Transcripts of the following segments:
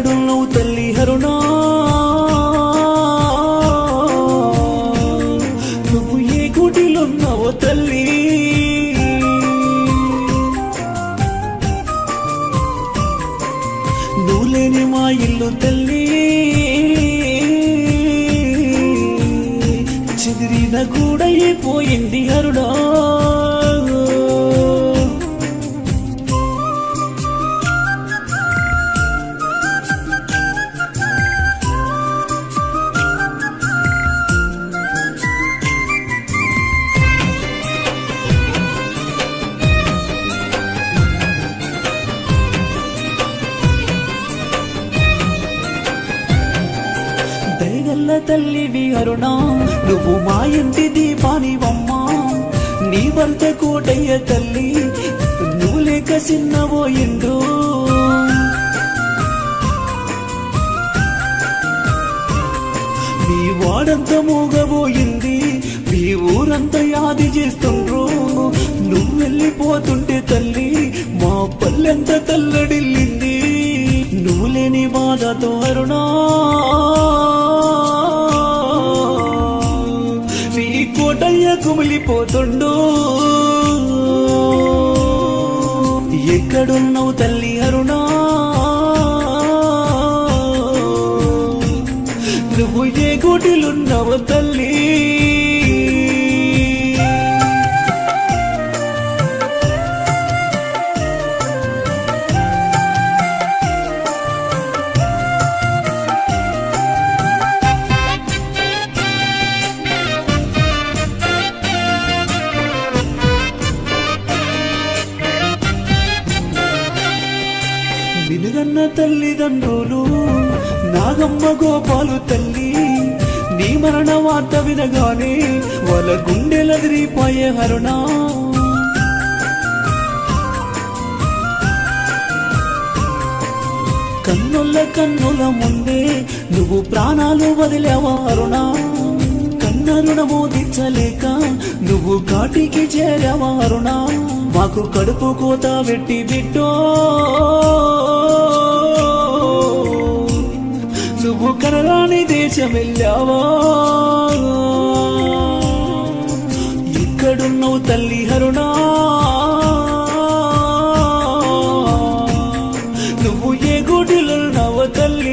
ఎక్కడున్నావు తల్లి హరుణా. నువ్వు ఏ గుడిలున్నావో తల్లి. నువ్వు లేని మా ఇల్లు తల్లి. చెదిరిన గూడైపోయింది హరుణా. తల్లివి అరుణా నువ్వు మా ఇంటి దీపానివమ్మా నీ భర్త కోటయ్య తల్లి నువ్వు లేక చిన్నబోయిండు మీ వాడంతా మూగబోయింది మీ ఊరంతా యాది చేస్తుండ్రు. నువ్వు వెళ్ళిపోతుంటే తల్లి మా పల్లెంత తల్లడిల్లింది. నువ్వు లేని బాధతో అరుణా. తయ్య కుమిలిపోతుండు. ఎక్కడున్నావు తల్లి అరుణా? నువ్వు ఏ గుడిలున్నావు తల్లి? తల్లిదండ్రులు నాగమ్మ గోపాలు తల్లి నీ మరణ వార్త వినగానే వాళ్ళ గుండెలదిరిపోయే హరుణ. కన్నుల కన్నుల ముందే నువ్వు ప్రాణాలు వదిలేవా అరుణా? కన్నరుణము తీర్చలేక నువ్వు కాటికి చేరావా అరుణా? మాకు కడుపు కోత పెట్టి బిడ్డో. దేశమెళ్ళావా దేశం ఇక్కడున్నావు తల్లి హరుణా. నువ్వు ఏ గుడిలో నవ తల్లి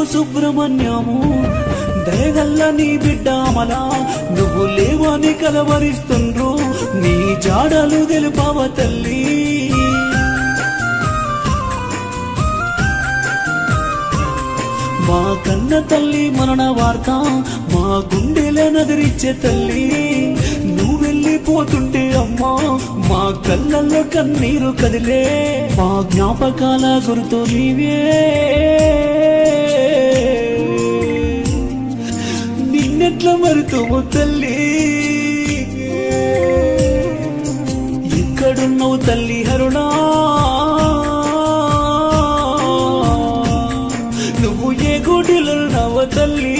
కొడుకు సుబ్రహ్మణ్యము. దయగల్ల నీ బిడ్డ అమల నువ్వు లేవని కలవరిస్తుండ్రు. నీ జాడలు తెలుపవ తల్లి. మా కన్న తల్లి మరణ వార్త మా గుండెల నదిరిచ్చే తల్లి. నువ్వు వెళ్ళిపోతుంటే అమ్మా మా కళ్ళల్లో కన్నీరు కదిలే మా జ్ఞాపకాల గుర్తు నీవే. నిన్నెట్ల మరుతూ తల్లి? ఇక్కడున్నావు తల్లి హరుణా? నువ్వు ఏ గుడిలో నవ తల్లి?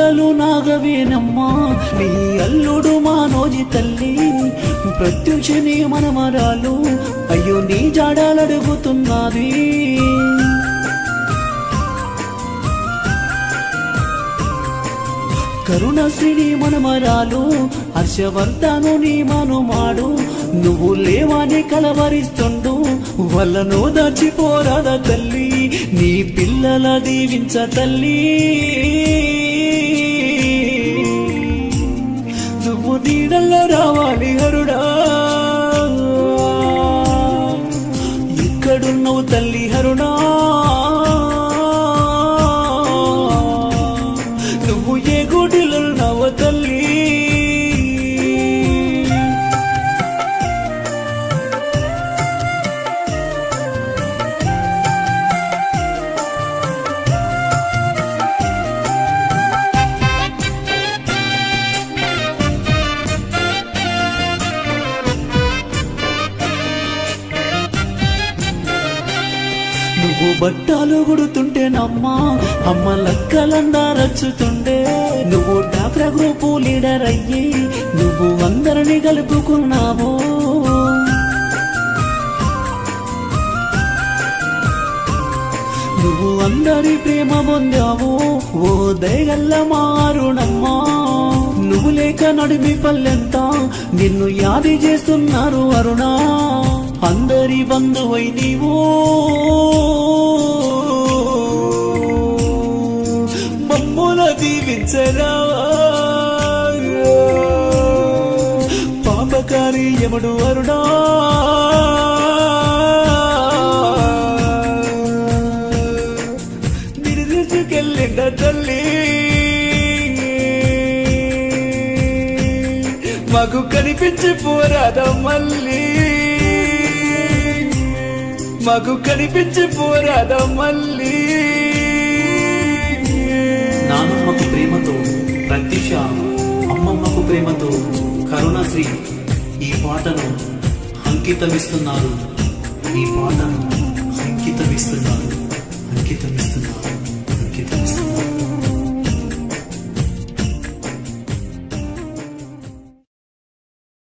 కోడలు నాగవేనమ్మా నీ అల్లుడు మానోజి తల్లి. ప్రత్యుషని మనమరాలు అయ్యో నీ జాడాలడుగుతున్నది కరుణశ్రీని మనమరాలు హర్షవర్ధను నీ మనుమాడు. నువ్వు లేవని కలవరిస్తుండు వల్లను దాచిపోరాద తల్లి. నీ పిల్లల దీవించ తల్లి. బట్టాలు గుడుతుంటేనమ్మా అమ్మ లక్కలందా రచ్చుతుండే నువ్వు డాక్రా గ్రూపు లీడర్ అయ్యి నువ్వు అందరిని కలుపుకున్నావు. నువ్వు అందరి ప్రేమ పొందావు. ఓ దయగల్ల మారుణమ్మా. నువ్వు లేక నడిమి పల్లెంత నిన్ను యాది చేస్తున్నారు అరుణా. అందరి బంధువై నీవో. దేవుడు యముడు అరుణా తల్లి. మాకు కనిపించి పోరాదా మళ్ళీ. మాకు కనిపించి పోరాదా మళ్ళీ. నానమ్మకు ప్రేమతో ప్రత్యుష అమ్మమ్మకు ప్రేమతో కరుణశ్రీ. పాటను అంకితమిస్తున్నారు. ఈ పాటను అంకితమిస్తున్నారు. అంకితమిస్తున్నారు. అంకితమిస్తున్నారు.